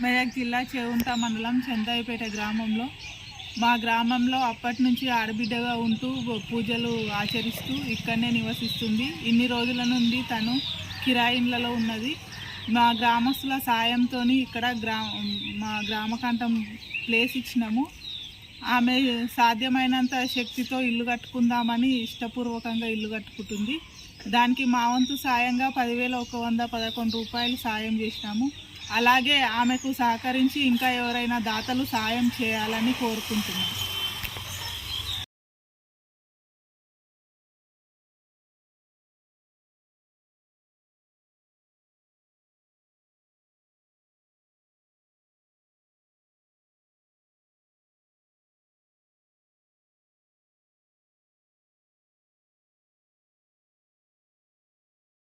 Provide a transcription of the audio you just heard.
మెదక్ జిల్లా చేవుంట మండలం చందాయిపేట గ్రామంలో. మా గ్రామంలో అప్పటి నుంచి ఆడబిడ్డగా ఉంటూ పూజలు ఆచరిస్తూ ఇక్కడనే నివసిస్తుంది. ఇన్ని రోజుల నుండి తను కిరాయిన్లలో ఉన్నది. మా గ్రామస్తుల సాయంతో ఇక్కడ గ్రా మా గ్రామకాంతం ప్లేస్ ఇచ్చినాము. ఆమె సాధ్యమైనంత శక్తితో ఇల్లు కట్టుకుందామని ఇష్టపూర్వకంగా ఇల్లు కట్టుకుంటుంది. దానికి మా వంతు సాయంగా పదివేల ఒక వంద పదకొండు రూపాయలు సాయం చేసినాము. అలాగే ఆమెకు సహకరించి ఇంకా ఎవరైనా దాతలు సాయం చేయాలని కోరుకుంటున్నాను